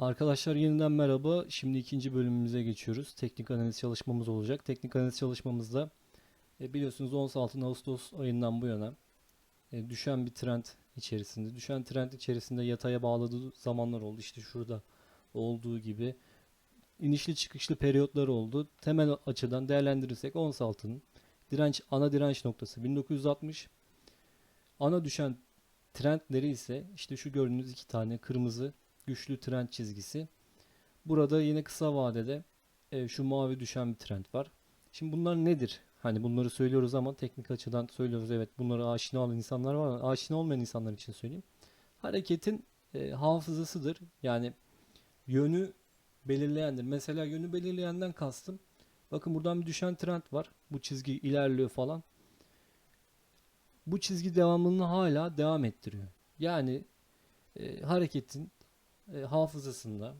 Arkadaşlar yeniden merhaba. Şimdi ikinci bölümümüze geçiyoruz. Teknik analiz çalışmamız olacak. Teknik analiz çalışmamızda e, biliyorsunuz 16 Ağustos ayından bu yana e, düşen bir trend içerisinde. Düşen trend içerisinde yataya bağladığı zamanlar oldu. İşte şurada olduğu gibi inişli çıkışlı periyotlar oldu. Temel açıdan değerlendirirsek ons altının direnç ana direnç noktası 1960. Ana düşen trendleri ise işte şu gördüğünüz iki tane kırmızı güçlü trend çizgisi. Burada yine kısa vadede e, şu mavi düşen bir trend var. Şimdi bunlar nedir? Hani bunları söylüyoruz ama teknik açıdan söylüyoruz. Evet bunları aşina olan insanlar var ama aşina olmayan insanlar için söyleyeyim. Hareketin e, hafızasıdır. Yani yönü belirleyendir. Mesela yönü belirleyenden kastım. Bakın buradan bir düşen trend var. Bu çizgi ilerliyor falan. Bu çizgi devamlılığını hala devam ettiriyor. Yani e, hareketin e, hafızasında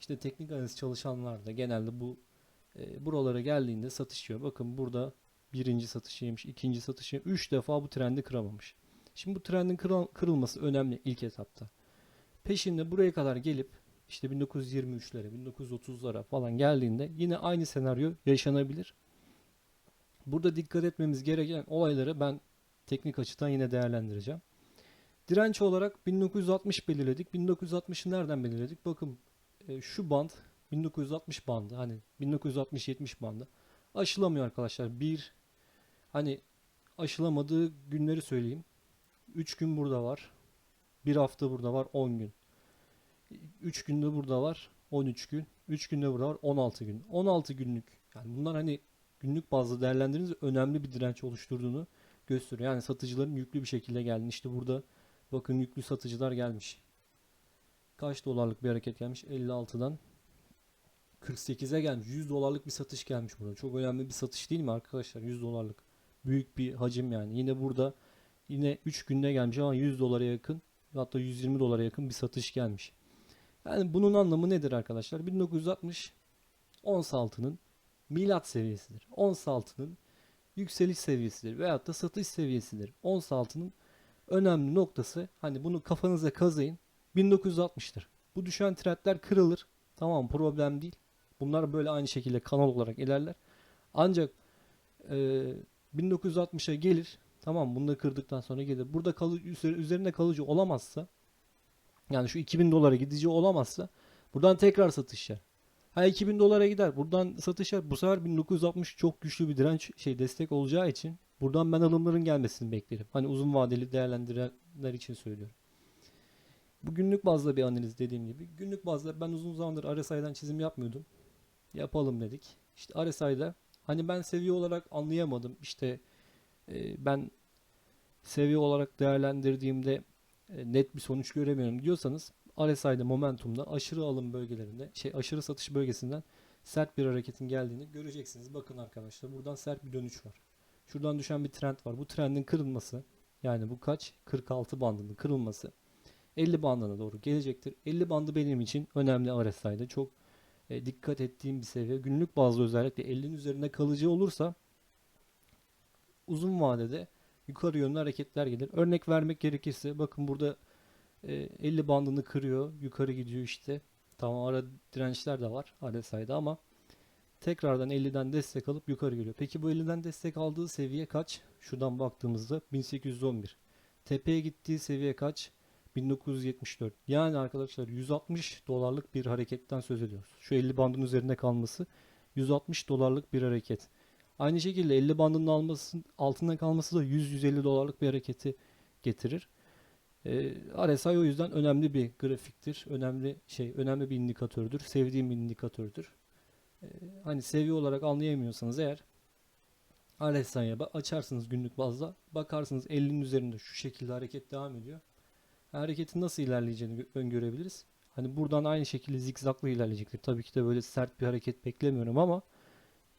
işte teknik analiz çalışanlar da genelde bu e, buralara geldiğinde satışıyor. Bakın burada birinci satış yemiş, ikinci satış yemiş. Üç defa bu trendi kıramamış. Şimdi bu trendin kıra- kırılması önemli ilk etapta. Peşinde buraya kadar gelip işte 1923'lere, 1930'lara falan geldiğinde yine aynı senaryo yaşanabilir. Burada dikkat etmemiz gereken olayları ben teknik açıdan yine değerlendireceğim. Direnç olarak 1960 belirledik. 1960'ı nereden belirledik? Bakın e, şu band 1960 bandı. Hani 1960-70 bandı. Aşılamıyor arkadaşlar. Bir hani aşılamadığı günleri söyleyeyim. 3 gün burada var. Bir hafta burada var 10 gün. 3 günde burada var 13 gün. 3 günde burada var 16 gün. 16 günlük. Yani bunlar hani günlük bazda değerlendirdiğinizde önemli bir direnç oluşturduğunu gösteriyor. Yani satıcıların yüklü bir şekilde geldiğini. İşte burada Bakın yüklü satıcılar gelmiş. Kaç dolarlık bir hareket gelmiş? 56'dan 48'e gelmiş. 100 dolarlık bir satış gelmiş burada. Çok önemli bir satış değil mi arkadaşlar? 100 dolarlık. Büyük bir hacim yani. Yine burada yine 3 günde gelmiş ama 100 dolara yakın hatta 120 dolara yakın bir satış gelmiş. Yani bunun anlamı nedir arkadaşlar? 1960 ons altının milat seviyesidir. Ons altının yükseliş seviyesidir veyahut da satış seviyesidir. Ons altının önemli noktası hani bunu kafanıza kazıyın 1960'tır. Bu düşen trendler kırılır. Tamam problem değil. Bunlar böyle aynı şekilde kanal olarak ilerler. Ancak e, 1960'a gelir. Tamam bunu da kırdıktan sonra gelir. Burada kalı, üzerinde kalıcı olamazsa yani şu 2000 dolara gidici olamazsa buradan tekrar satış yer. Ha 2000 dolara gider. Buradan satış yer. Bu sefer 1960 çok güçlü bir direnç şey destek olacağı için Buradan ben alımların gelmesini beklerim. Hani uzun vadeli değerlendirenler için söylüyorum. Bu günlük bazda bir analiz dediğim gibi. Günlük bazda ben uzun zamandır RSI'den çizim yapmıyordum. Yapalım dedik. İşte RSI'da hani ben seviye olarak anlayamadım. İşte e, ben seviye olarak değerlendirdiğimde e, net bir sonuç göremiyorum diyorsanız RSI'de momentumda aşırı alım bölgelerinde şey aşırı satış bölgesinden sert bir hareketin geldiğini göreceksiniz. Bakın arkadaşlar buradan sert bir dönüş var. Şuradan düşen bir trend var. Bu trendin kırılması yani bu kaç? 46 bandının kırılması 50 bandına doğru gelecektir. 50 bandı benim için önemli RSI'de. Çok e, dikkat ettiğim bir seviye. Günlük bazda özellikle 50'nin üzerinde kalıcı olursa uzun vadede yukarı yönlü hareketler gelir. Örnek vermek gerekirse bakın burada e, 50 bandını kırıyor. Yukarı gidiyor işte. Tamam ara dirençler de var RSI'de ama tekrardan 50'den destek alıp yukarı geliyor. Peki bu 50'den destek aldığı seviye kaç? Şuradan baktığımızda 1811. Tepeye gittiği seviye kaç? 1974. Yani arkadaşlar 160 dolarlık bir hareketten söz ediyoruz. Şu 50 bandın üzerinde kalması 160 dolarlık bir hareket. Aynı şekilde 50 bandının alması, altında kalması da 100-150 dolarlık bir hareketi getirir. Ee, RSI o yüzden önemli bir grafiktir. Önemli şey, önemli bir indikatördür. Sevdiğim bir indikatördür. Ee, hani seviye olarak anlayamıyorsanız eğer RSI'ye açarsınız günlük bazda bakarsınız 50'nin üzerinde şu şekilde hareket devam ediyor. Hareketin nasıl ilerleyeceğini öngörebiliriz. Hani buradan aynı şekilde zikzaklı ilerleyecektir. Tabii ki de böyle sert bir hareket beklemiyorum ama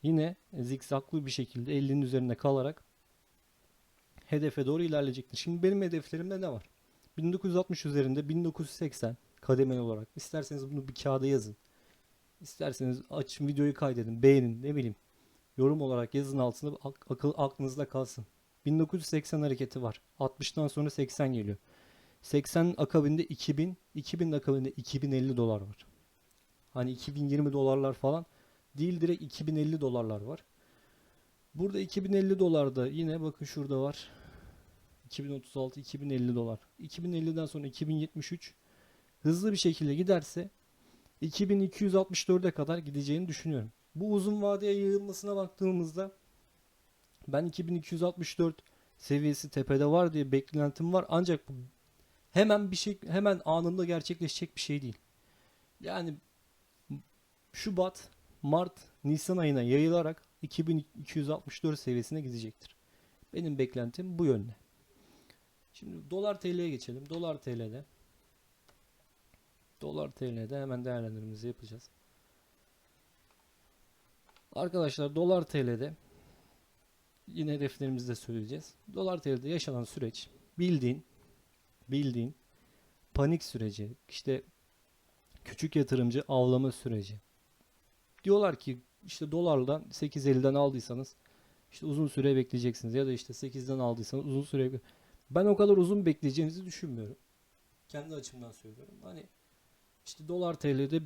yine zikzaklı bir şekilde 50'nin üzerinde kalarak hedefe doğru ilerleyecektir. Şimdi benim hedeflerimde ne var? 1960 üzerinde 1980 kademeli olarak. İsterseniz bunu bir kağıda yazın. İsterseniz açın videoyu kaydedin, beğenin, ne bileyim. Yorum olarak yazın altında ak- akıl aklınızda kalsın. 1980 hareketi var. 60'tan sonra 80 geliyor. 80 akabinde 2000, 2000 akabinde 2050 dolar var. Hani 2020 dolarlar falan değil direkt 2050 dolarlar var. Burada 2050 dolarda yine bakın şurada var. 2036 2050 dolar. 2050'den sonra 2073 hızlı bir şekilde giderse 2264'e kadar gideceğini düşünüyorum. Bu uzun vadeye yayılmasına baktığımızda ben 2264 seviyesi tepede var diye beklentim var. Ancak bu hemen bir şey hemen anında gerçekleşecek bir şey değil. Yani Şubat, Mart, Nisan ayına yayılarak 2264 seviyesine gidecektir. Benim beklentim bu yönde. Şimdi dolar TL'ye geçelim. Dolar TL'de Dolar TL'de hemen değerlendirmemizi yapacağız. Arkadaşlar dolar TL'de yine hedeflerimizde söyleyeceğiz. Dolar TL'de yaşanan süreç bildiğin bildiğin panik süreci, işte küçük yatırımcı avlama süreci. Diyorlar ki işte dolardan 8.50'den aldıysanız işte uzun süre bekleyeceksiniz ya da işte 8'den aldıysanız uzun süre ben o kadar uzun bekleyeceğinizi düşünmüyorum. Kendi açımdan söylüyorum. Hani işte dolar TL'de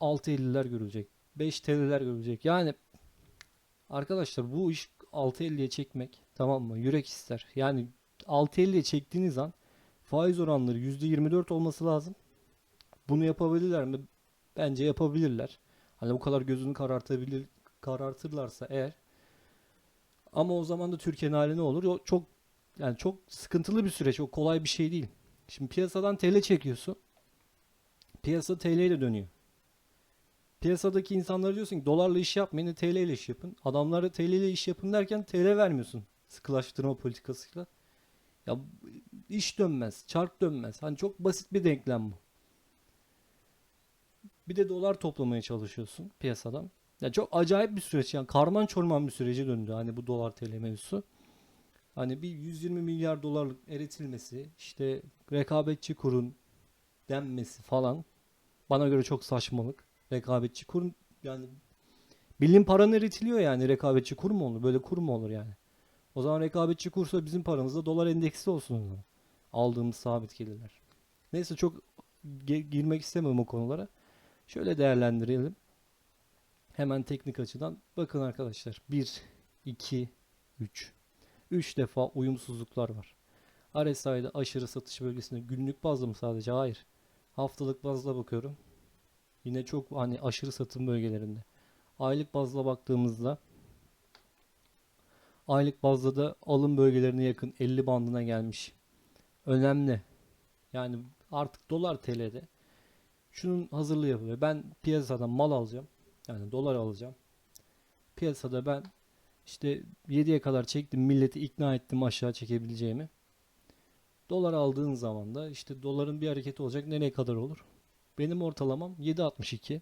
6.50'ler görülecek. 5 TL'ler görülecek. Yani arkadaşlar bu iş 6.50'ye çekmek tamam mı? Yürek ister. Yani 6.50'ye çektiğiniz an faiz oranları %24 olması lazım. Bunu yapabilirler mi? Bence yapabilirler. Hani bu kadar gözünü karartabilir karartırlarsa eğer. Ama o zaman da Türkiye'nin hali ne olur? O çok yani çok sıkıntılı bir süreç. O kolay bir şey değil. Şimdi piyasadan TL çekiyorsun. Piyasa TL ile dönüyor. Piyasadaki insanlara diyorsun ki dolarla iş yapmayın, TL ile iş yapın. Adamlara TL ile iş yapın derken TL vermiyorsun sıkılaştırma politikasıyla. Ya iş dönmez, çark dönmez. Hani çok basit bir denklem bu. Bir de dolar toplamaya çalışıyorsun piyasadan. Ya çok acayip bir süreç yani karman çorman bir sürece döndü hani bu dolar TL mevzusu. Hani bir 120 milyar dolarlık eritilmesi, işte rekabetçi kurun denmesi falan bana göre çok saçmalık. Rekabetçi kur yani bildiğin paranın eritiliyor yani rekabetçi kur mu olur? Böyle kur mu olur yani? O zaman rekabetçi kursa bizim paramızda dolar endeksi olsun o zaman. Aldığımız sabit gelirler. Neyse çok girmek istemem o konulara. Şöyle değerlendirelim. Hemen teknik açıdan. Bakın arkadaşlar. 1, 2, 3. 3 defa uyumsuzluklar var. RSI'de aşırı satış bölgesinde günlük bazda mı sadece? Hayır. Haftalık bazda bakıyorum. Yine çok hani aşırı satım bölgelerinde. Aylık bazda baktığımızda aylık bazda da alım bölgelerine yakın 50 bandına gelmiş. Önemli. Yani artık dolar TL'de şunun hazırlığı yapılıyor. Ben piyasadan mal alacağım. Yani dolar alacağım. Piyasada ben işte 7'ye kadar çektim. Milleti ikna ettim aşağı çekebileceğimi. Dolar aldığın zaman da işte doların bir hareketi olacak. Nereye kadar olur? Benim ortalamam 7.62.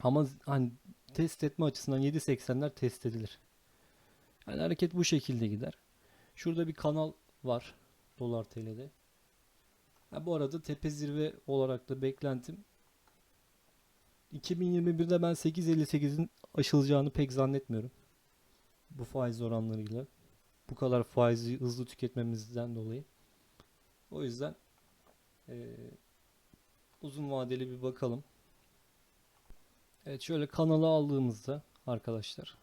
Ama hani test etme açısından 7.80'ler test edilir. Yani hareket bu şekilde gider. Şurada bir kanal var dolar TL'de. Ha, bu arada tepe zirve olarak da beklentim 2021'de ben 8.58'in aşılacağını pek zannetmiyorum. Bu faiz oranlarıyla. Bu kadar faizi hızlı tüketmemizden dolayı. O yüzden e, uzun vadeli bir bakalım. Evet şöyle kanalı aldığımızda arkadaşlar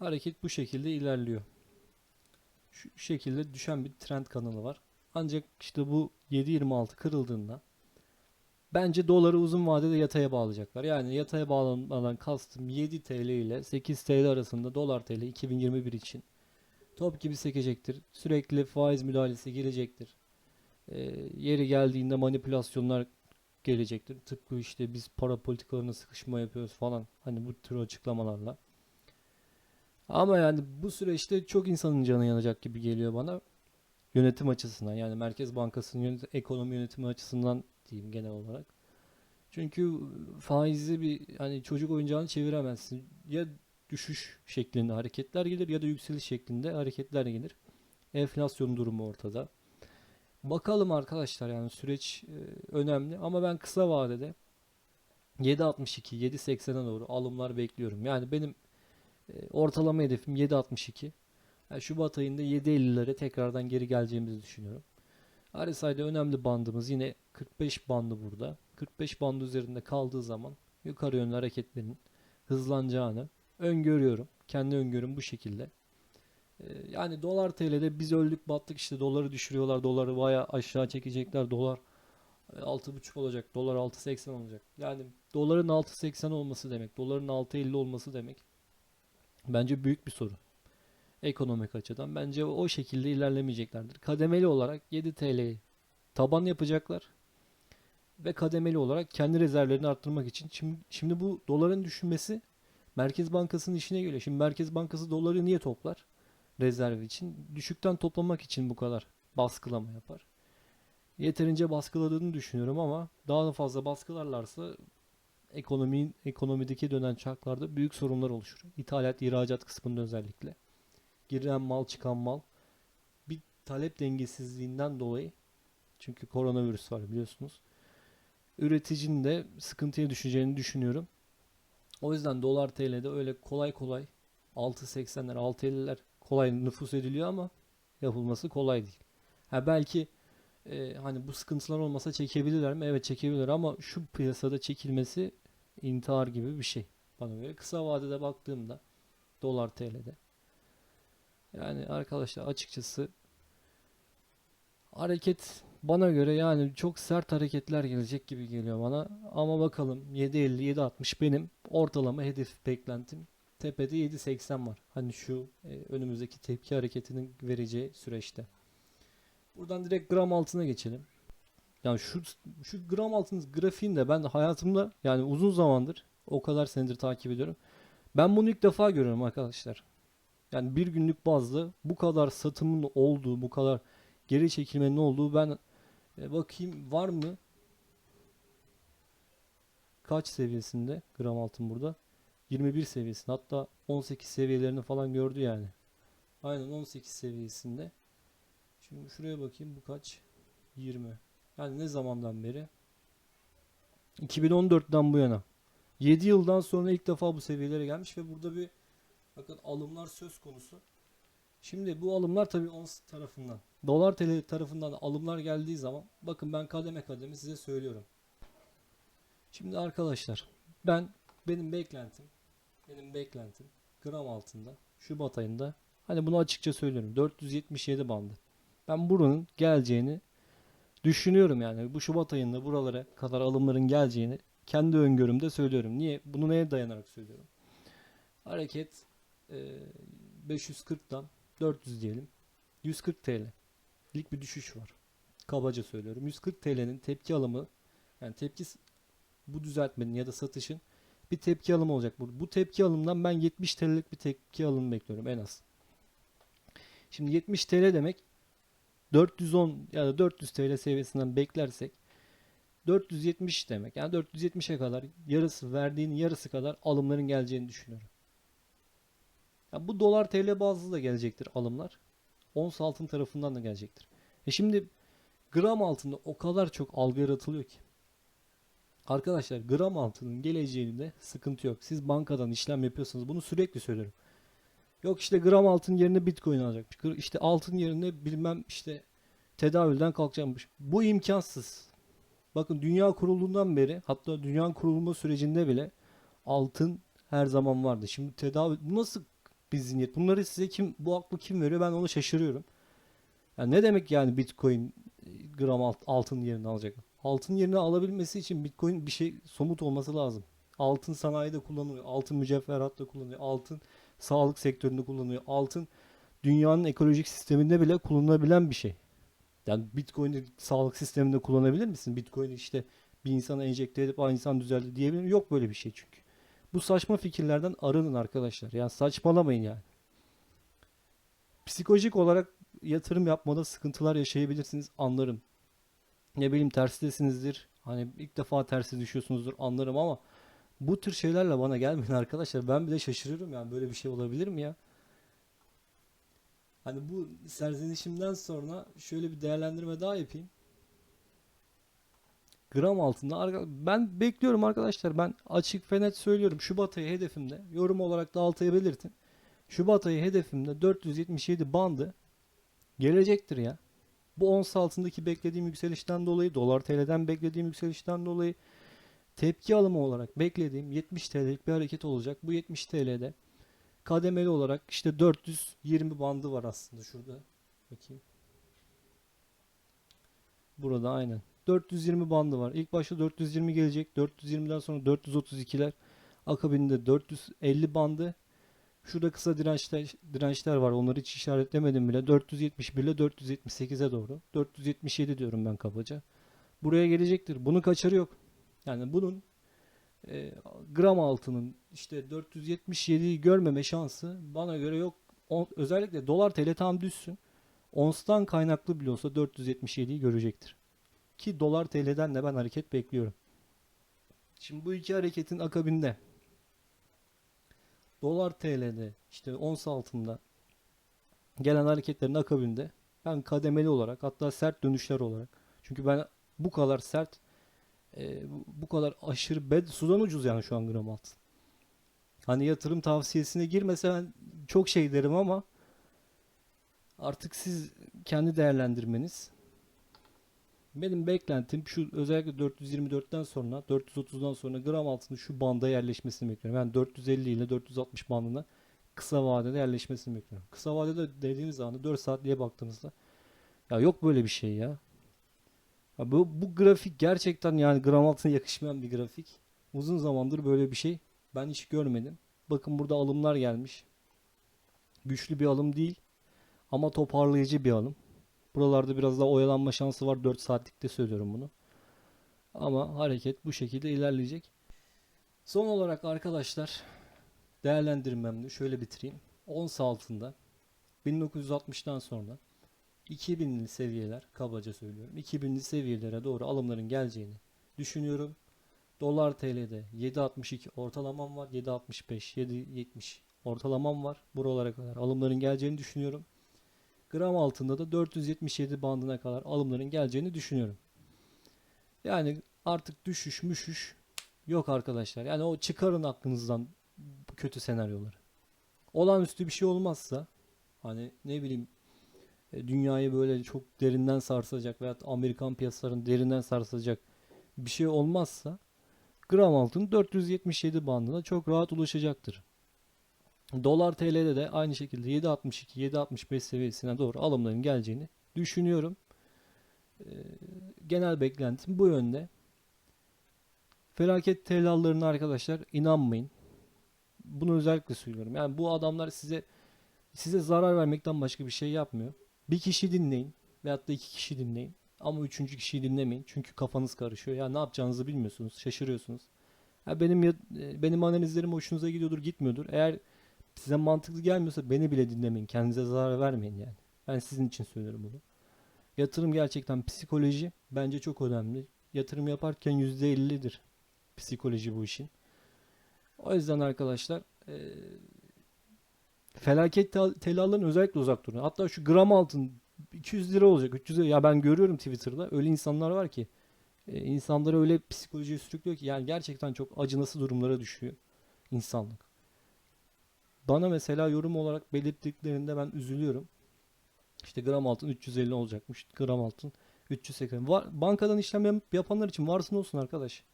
hareket bu şekilde ilerliyor. Şu şekilde düşen bir trend kanalı var. Ancak işte bu 7.26 kırıldığında bence doları uzun vadede yataya bağlayacaklar. Yani yataya bağlanmadan kastım 7 TL ile 8 TL arasında dolar TL 2021 için top gibi sekecektir. Sürekli faiz müdahalesi gelecektir. E, yeri geldiğinde manipülasyonlar gelecektir. Tıpkı işte biz para politikalarına sıkışma yapıyoruz falan. Hani bu tür açıklamalarla. Ama yani bu süreçte çok insanın canı yanacak gibi geliyor bana. Yönetim açısından yani Merkez Bankası'nın yönet ekonomi yönetimi açısından diyeyim genel olarak. Çünkü faizi bir hani çocuk oyuncağını çeviremezsin. Ya düşüş şeklinde hareketler gelir ya da yükseliş şeklinde hareketler gelir. Enflasyon durumu ortada. Bakalım arkadaşlar yani süreç e, önemli ama ben kısa vadede 7.62 7.80'e doğru alımlar bekliyorum. Yani benim e, ortalama hedefim 7.62. Yani Şubat ayında 7.50'lere tekrardan geri geleceğimizi düşünüyorum. RSI'de önemli bandımız yine 45 bandı burada. 45 bandı üzerinde kaldığı zaman yukarı yönlü hareketlerin hızlanacağını öngörüyorum. Kendi öngörüm bu şekilde. Ee, Yani dolar TL'de biz öldük battık işte doları düşürüyorlar. Doları baya aşağı çekecekler. Dolar e, 6.5 olacak. Dolar 6.80 olacak. Yani doların 6.80 olması demek. Doların 6.50 olması demek. Bence büyük bir sorun. Ekonomik açıdan. Bence o şekilde ilerlemeyeceklerdir. Kademeli olarak 7 TL'yi taban yapacaklar. Ve kademeli olarak kendi rezervlerini arttırmak için. Şimdi, şimdi bu doların düşünmesi Merkez Bankası'nın işine geliyor. Şimdi Merkez Bankası doları niye toplar? Rezerv için. Düşükten toplamak için bu kadar baskılama yapar. Yeterince baskıladığını düşünüyorum ama daha da fazla baskılarlarsa ekonominin ekonomideki dönen çarklarda büyük sorunlar oluşur. İthalat, ihracat kısmında özellikle. Giren mal, çıkan mal bir talep dengesizliğinden dolayı çünkü koronavirüs var biliyorsunuz. Üreticinin de sıkıntıya düşeceğini düşünüyorum. O yüzden dolar TL'de öyle kolay kolay 6.80'ler 6.50'ler kolay nüfus ediliyor ama yapılması kolay değil. Ha belki e, hani bu sıkıntılar olmasa çekebilirler mi? Evet çekebilirler ama şu piyasada çekilmesi intihar gibi bir şey bana göre. Kısa vadede baktığımda dolar TL'de. Yani arkadaşlar açıkçası hareket bana göre yani çok sert hareketler gelecek gibi geliyor bana. Ama bakalım 7.50 7.60 benim ortalama hedef beklentim. Tepede 7.80 var. Hani şu e, önümüzdeki tepki hareketinin vereceği süreçte. Buradan direkt gram altına geçelim. Yani şu şu gram altın grafiğinde ben hayatımda yani uzun zamandır o kadar senedir takip ediyorum. Ben bunu ilk defa görüyorum arkadaşlar. Yani bir günlük bazda bu kadar satımın olduğu, bu kadar geri çekilmenin olduğu ben e, bakayım var mı? Kaç seviyesinde gram altın burada? 21 seviyesinde hatta 18 seviyelerini falan gördü yani. Aynen 18 seviyesinde. Şimdi şuraya bakayım bu kaç? 20. Yani ne zamandan beri? 2014'ten bu yana. 7 yıldan sonra ilk defa bu seviyelere gelmiş ve burada bir bakın alımlar söz konusu. Şimdi bu alımlar tabii ons tarafından. Dolar TL tarafından alımlar geldiği zaman bakın ben kademe kademe size söylüyorum. Şimdi arkadaşlar ben benim beklentim benim beklentim gram altında Şubat ayında hani bunu açıkça söylüyorum 477 bandı. Ben buranın geleceğini düşünüyorum yani bu Şubat ayında buralara kadar alımların geleceğini kendi öngörümde söylüyorum. Niye? Bunu neye dayanarak söylüyorum? Hareket 540'dan 400 diyelim. 140 TL. İlk bir düşüş var. Kabaca söylüyorum. 140 TL'nin tepki alımı yani tepki bu düzeltmenin ya da satışın bir tepki alımı olacak. Bu, bu tepki alımdan ben 70 TL'lik bir tepki alımı bekliyorum en az. Şimdi 70 TL demek 410 ya da 400 TL seviyesinden beklersek 470 demek. Yani 470'e kadar yarısı verdiğin yarısı kadar alımların geleceğini düşünüyorum. Ya bu dolar TL bazlı da gelecektir alımlar. Ons altın tarafından da gelecektir. E şimdi gram altında o kadar çok algı yaratılıyor ki. Arkadaşlar gram altının geleceğinde sıkıntı yok. Siz bankadan işlem yapıyorsanız bunu sürekli söylüyorum. Yok işte gram altın yerine bitcoin alacakmış. İşte altın yerine bilmem işte tedavülden kalkacakmış. Bu imkansız. Bakın dünya kurulduğundan beri hatta dünya kurulma sürecinde bile altın her zaman vardı. Şimdi tedavi nasıl bir zihniyet? Bunları size kim bu aklı kim veriyor? Ben onu şaşırıyorum. Yani ne demek yani Bitcoin e, gram alt- altın yerini alacak? Altın yerini alabilmesi için Bitcoin bir şey somut olması lazım. Altın sanayide kullanılıyor. Altın mücevheratta kullanılıyor. Altın sağlık sektöründe kullanılıyor. Altın dünyanın ekolojik sisteminde bile kullanılabilen bir şey. Yani Bitcoin'i sağlık sisteminde kullanabilir misin? Bitcoin'i işte bir insana enjekte edip aynı insan düzeldi diyebilir miyim? Yok böyle bir şey çünkü. Bu saçma fikirlerden arının arkadaşlar. Yani saçmalamayın yani. Psikolojik olarak yatırım yapmada sıkıntılar yaşayabilirsiniz anlarım. Ne bileyim terstesinizdir. Hani ilk defa tersi düşüyorsunuzdur anlarım ama bu tür şeylerle bana gelmeyin arkadaşlar. Ben bile şaşırıyorum yani böyle bir şey olabilir mi ya? Hani bu serzenişimden sonra şöyle bir değerlendirme daha yapayım. Gram altında ben bekliyorum arkadaşlar. Ben açık ve net söylüyorum. Şubat ayı hedefimde. Yorum olarak da altıya belirtin. Şubat ayı hedefimde 477 bandı gelecektir ya. Bu ons altındaki beklediğim yükselişten dolayı, dolar TL'den beklediğim yükselişten dolayı tepki alımı olarak beklediğim 70 TL'lik bir hareket olacak. Bu 70 TL'de kademeli olarak işte 420 bandı var aslında şurada. Bakayım. Burada aynen. 420 bandı var. İlk başta 420 gelecek. 420'den sonra 432'ler. Akabinde 450 bandı. Şurada kısa dirençler, dirençler var. Onları hiç işaretlemedim bile. 471 ile 478'e doğru. 477 diyorum ben kabaca. Buraya gelecektir. Bunun kaçarı yok. Yani bunun e, gram altının işte 477'yi görmeme şansı bana göre yok. O- özellikle dolar TL tam düşsün. Ons'tan kaynaklı bile olsa 477'yi görecektir. Ki dolar TL'den de ben hareket bekliyorum. Şimdi bu iki hareketin akabinde dolar TL'de işte ons altında gelen hareketlerin akabinde ben kademeli olarak hatta sert dönüşler olarak çünkü ben bu kadar sert e, bu- kadar aşırı bed sudan ucuz yani şu an gram altın. Hani yatırım tavsiyesine girmese ben çok şey derim ama artık siz kendi değerlendirmeniz. Benim beklentim şu özellikle 424'ten sonra 430'dan sonra gram altının şu banda yerleşmesini bekliyorum. Yani 450 ile 460 bandına kısa vadede yerleşmesini bekliyorum. Kısa vadede dediğimiz zaman 4 saatliğe baktığınızda ya yok böyle bir şey ya. Ya bu, bu grafik gerçekten yani gram altına yakışmayan bir grafik. Uzun zamandır böyle bir şey ben hiç görmedim. Bakın burada alımlar gelmiş. Güçlü bir alım değil ama toparlayıcı bir alım. Buralarda biraz daha oyalanma şansı var. 4 saatlikte söylüyorum bunu. Ama hareket bu şekilde ilerleyecek. Son olarak arkadaşlar değerlendirmemde şöyle bitireyim. Ons altında 1960'tan sonra 2000'li seviyeler kabaca söylüyorum. 2000'li seviyelere doğru alımların geleceğini düşünüyorum. Dolar TL'de 7.62 ortalamam var. 7.65, 7.70 ortalamam var. Buralara kadar alımların geleceğini düşünüyorum. Gram altında da 477 bandına kadar alımların geleceğini düşünüyorum. Yani artık düşüş müşüş yok arkadaşlar. Yani o çıkarın aklınızdan kötü senaryoları. Olağanüstü bir şey olmazsa hani ne bileyim e, dünyayı böyle çok derinden sarsacak veya Amerikan piyasalarını derinden sarsacak bir şey olmazsa gram altın 477 bandına çok rahat ulaşacaktır. Dolar TL'de de aynı şekilde 7.62 7.65 seviyesine doğru alımların geleceğini düşünüyorum. Ee, genel beklentim bu yönde. Felaket tellallarına arkadaşlar inanmayın. Bunu özellikle söylüyorum. Yani bu adamlar size size zarar vermekten başka bir şey yapmıyor. Bir kişi dinleyin veyahut da iki kişi dinleyin. Ama üçüncü kişiyi dinlemeyin. Çünkü kafanız karışıyor. Ya ne yapacağınızı bilmiyorsunuz. Şaşırıyorsunuz. Ya benim e, benim analizlerim hoşunuza gidiyordur, gitmiyordur. Eğer size mantıklı gelmiyorsa beni bile dinlemeyin. Kendinize zarar vermeyin yani. Ben sizin için söylüyorum bunu. Yatırım gerçekten psikoloji bence çok önemli. Yatırım yaparken %50'dir psikoloji bu işin. O yüzden arkadaşlar eee, felaket tel- tellalların özellikle uzak durun. Hatta şu gram altın 200 lira olacak, 300 lira. Ya ben görüyorum Twitter'da öyle insanlar var ki e, insanları öyle psikolojiye sürüklüyor ki yani gerçekten çok acınası durumlara düşüyor insanlık. Bana mesela yorum olarak belirttiklerinde ben üzülüyorum. İşte gram altın 350 olacakmış. Gram altın 380. Var, bankadan işlem yap- yapanlar için varsın olsun arkadaş.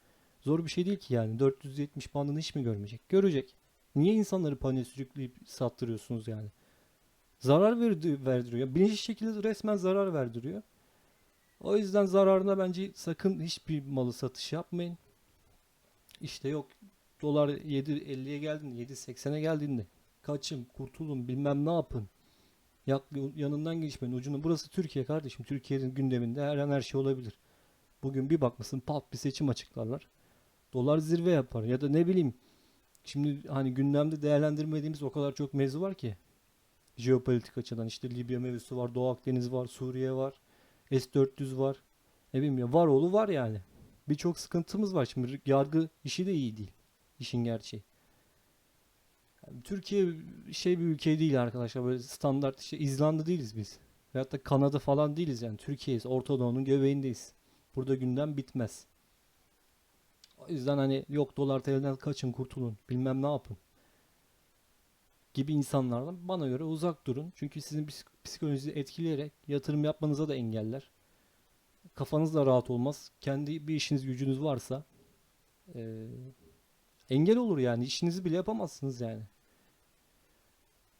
Zor bir şey değil ki yani. 470 bandını hiç mi görmeyecek? Görecek. Niye insanları paniğe sürükleyip sattırıyorsunuz yani? Zarar verdi, verdiriyor. Bilinçli şekilde resmen zarar verdiriyor. O yüzden zararına bence sakın hiçbir malı satış yapmayın. İşte yok dolar 7.50'ye geldiğinde 7.80'e geldiğinde kaçın kurtulun bilmem ne yapın. Yak, yanından geçmeyin ucunu. Burası Türkiye kardeşim. Türkiye'nin gündeminde her an her şey olabilir. Bugün bir bakmasın pat bir seçim açıklarlar. Dolar zirve yapar ya da ne bileyim. Şimdi hani gündemde değerlendirmediğimiz o kadar çok mevzu var ki. Jeopolitik açıdan işte Libya mevzusu var, Doğu Akdeniz var, Suriye var, S-400 var. Ne bileyim ya var oğlu var yani. Birçok sıkıntımız var. Şimdi yargı işi de iyi değil. İşin gerçeği. Türkiye şey bir ülke değil arkadaşlar. Böyle standart işte İzlanda değiliz biz. Veyahut da Kanada falan değiliz yani. Türkiye'yiz. Orta Doğu'nun göbeğindeyiz. Burada gündem bitmez. O yüzden hani yok dolar TL'den kaçın kurtulun. Bilmem ne yapın. gibi insanlardan bana göre uzak durun. Çünkü sizin psik- psikolojinizi etkileyerek yatırım yapmanıza da engeller. Kafanız da rahat olmaz. Kendi bir işiniz gücünüz varsa eee, engel olur yani. İşinizi bile yapamazsınız yani.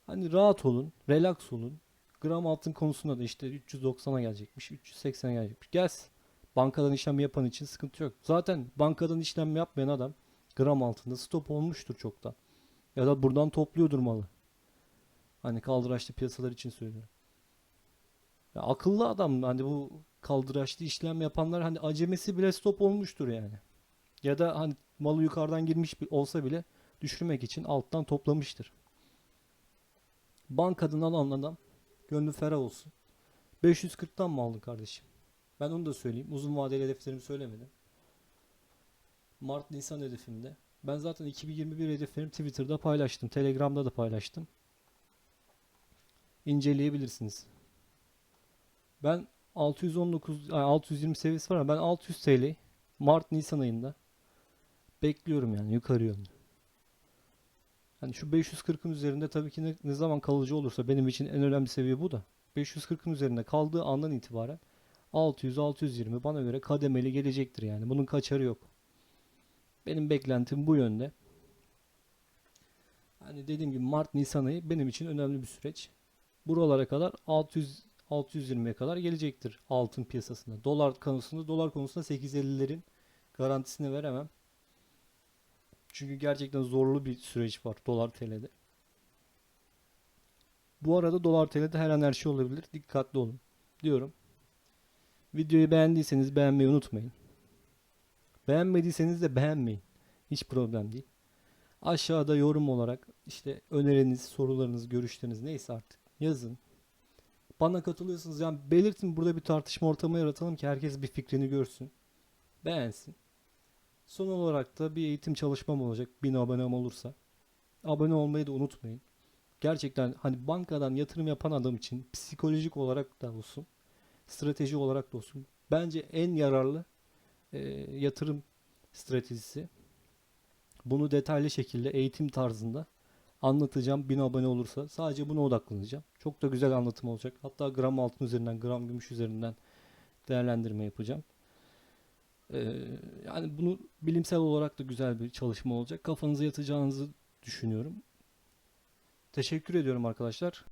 Hani rahat olun, relax olun. Gram altın konusunda da işte 390'a gelecekmiş, 380'a gelecekmiş. Gelsin. Bankadan işlem yapan için sıkıntı yok. Zaten bankadan işlem yapmayan adam gram altında stop olmuştur çoktan. Ya da buradan topluyordur malı. Hani kaldıraçlı piyasalar için söylüyorum. Ya akıllı adam hani bu kaldıraçlı işlem yapanlar hani acemesi bile stop olmuştur yani. Ya da hani malı yukarıdan girmiş olsa bile düşürmek için alttan toplamıştır. Bankadan alan adam gönlü ferah olsun. 540'tan mı aldın kardeşim? Ben onu da söyleyeyim. Uzun vadeli hedeflerimi söylemedim. Mart Nisan hedefimde. Ben zaten 2021 hedeflerimi Twitter'da paylaştım. Telegram'da da paylaştım. İnceleyebilirsiniz. Ben 619 ay, 620 seviyesi var ama ben 600 TL Mart Nisan ayında bekliyorum yani yukarı yönlü. Hani şu 540'ın üzerinde tabii ki ne, ne zaman kalıcı olursa benim için en önemli seviye bu da. 540'ın üzerinde kaldığı andan itibaren 600-620 bana göre kademeli gelecektir yani. Bunun kaçarı yok. Benim beklentim bu yönde. Hani dediğim gibi Mart Nisan ayı benim için önemli bir süreç. Buralara kadar 600 620'ye kadar gelecektir altın piyasasında. Dolar konusunda dolar konusunda 850'lerin garantisini veremem. Çünkü gerçekten zorlu bir süreç var dolar TL'de. Bu arada dolar TL'de her an her şey olabilir. Dikkatli olun diyorum. Videoyu beğendiyseniz beğenmeyi unutmayın. Beğenmediyseniz de beğenmeyin. Hiç problem değil. Aşağıda yorum olarak işte öneriniz, sorularınız, görüşleriniz neyse artık yazın. Bana katılıyorsunuz yani belirtin burada bir tartışma ortamı yaratalım ki herkes bir fikrini görsün. Beğensin. Son olarak da bir eğitim çalışmam olacak 1000 abonem olursa. Abone olmayı da unutmayın. Gerçekten hani bankadan yatırım yapan adam için psikolojik olarak da olsun, strateji olarak da olsun. Bence en yararlı e, yatırım stratejisi. Bunu detaylı şekilde eğitim tarzında anlatacağım 1000 abone olursa. Sadece buna odaklanacağım. Çok da güzel anlatım olacak. Hatta gram altın üzerinden, gram gümüş üzerinden değerlendirme yapacağım. Ee, yani bunu bilimsel olarak da güzel bir çalışma olacak. Kafanıza yatacağınızı düşünüyorum. Teşekkür ediyorum arkadaşlar.